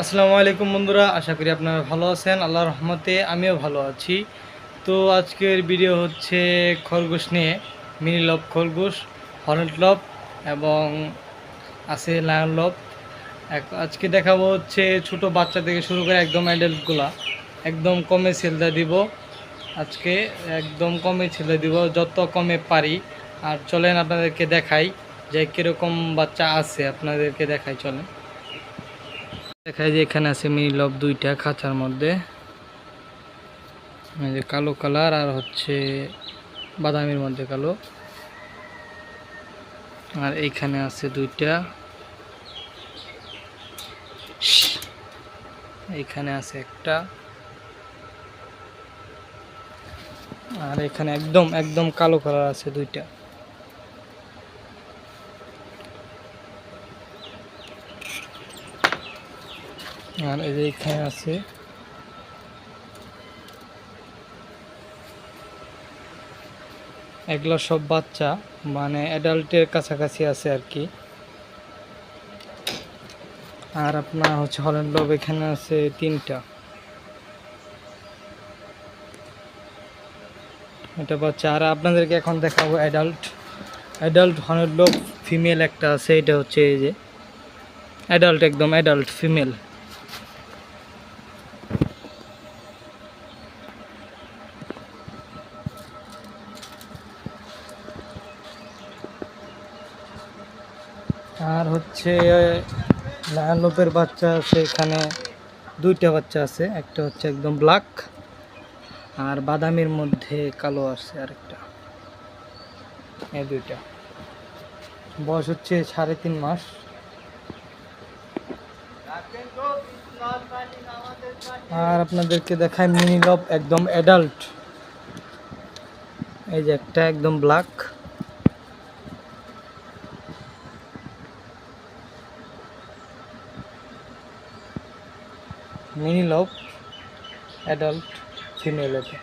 আসসালামু আলাইকুম বন্ধুরা, আশা করি আপনারা ভালো আছেন। আল্লাহর রহমতে আমিও ভালো আছি। তো আজকের ভিডিও হচ্ছে খরগোশ নিয়ে মিনি লব খরগোশ হরেন্ট লব এবং আছে লায়ন লব আজকে দেখাবো হচ্ছে ছোট বাচ্চা থেকে শুরু করে একদম অ্যাডাল্টগুলা একদম কমে সেলদা দিব। আজকে একদম কমে ছেলে দিব, যত কমে পারি। আর চলেন আপনাদেরকে দেখাই যে কীরকম বাচ্চা আছে, আপনাদেরকে দেখাই চলেন। দেখায় যে এখানে আছে মিনি লব দুইটা খাঁচার মধ্যে। কালো কালার আর হচ্ছে বাদামির মধ্যে কালো। আর এইখানে আছে দুইটা। এইখানে আছে একটা। আর এখানে একদম একদম কালো কালার আছে দুইটা। আর এই যে এখানে আছে। এগুলো সব বাচ্চা মানে অ্যাডাল্টের কাছাকাছি আছে আর কি। আর আপনার হচ্ছে হলেন লব এখানে আছে তিনটা। এটা বাচ্চা। আর আপনাদেরকে এখন দেখাবো অ্যাডাল্ট অ্যাডাল্ট হলেন লব ফিমেল একটা আছে, এটা হচ্ছে এই যে। অ্যাডাল্ট একদম অ্যাডাল্ট ফিমেল আর হচ্ছে লায়ন লোপের বাচ্চা আছে এখানে, দুইটা বাচ্চা আছে, একটা হচ্ছে একদম ব্ল্যাক আর বাদামির মধ্যে কালো আছে আরেকটা। এই দুইটা। বয়স হচ্ছে সাড়ে তিন মাস। আর আপনাদেরকে দেখায় মিনি লব, একদম অ্যাডাল্ট এই যে একটা একদম ব্ল্যাক মিনি লব অ্যাডাল্ট ফিমেল এটা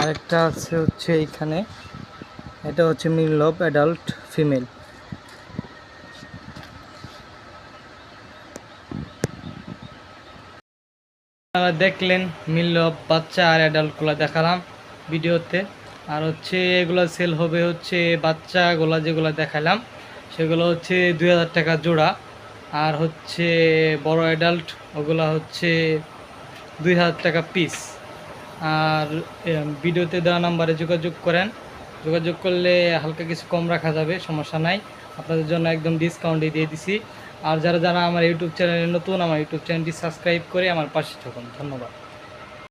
আরেকটা আছে হচ্ছে এইখানে, এটা হচ্ছে মিনি লব অ্যাডাল্ট ফিমেল। আপনারা দেখলেন মিল বাচ্চা আর অ্যাডাল্টগুলো দেখালাম ভিডিওতে। আর হচ্ছে এগুলো সেল হবে হচ্ছে বাচ্চাগুলো যেগুলো দেখালাম, সেগুলো হচ্ছে দুই হাজার টাকা জোড়া। আর হচ্ছে বড় অ্যাডাল্ট ওগুলা হচ্ছে দুই হাজার টাকা পিস আর ভিডিওতে দেওয়া নাম্বারে যোগাযোগ করেন। যোগাযোগ করলে হালকা কিছু কম রাখা যাবে, সমস্যা নাই। আপনাদের জন্য একদম ডিসকাউন্টে দিয়ে দিছি। আর যারা যারা আমার ইউটিউব চ্যানেলে নতুন, আমার ইউটিউব চ্যানেলটি সাবস্ক্রাইব করে আমার পাশে থাকুন। ধন্যবাদ।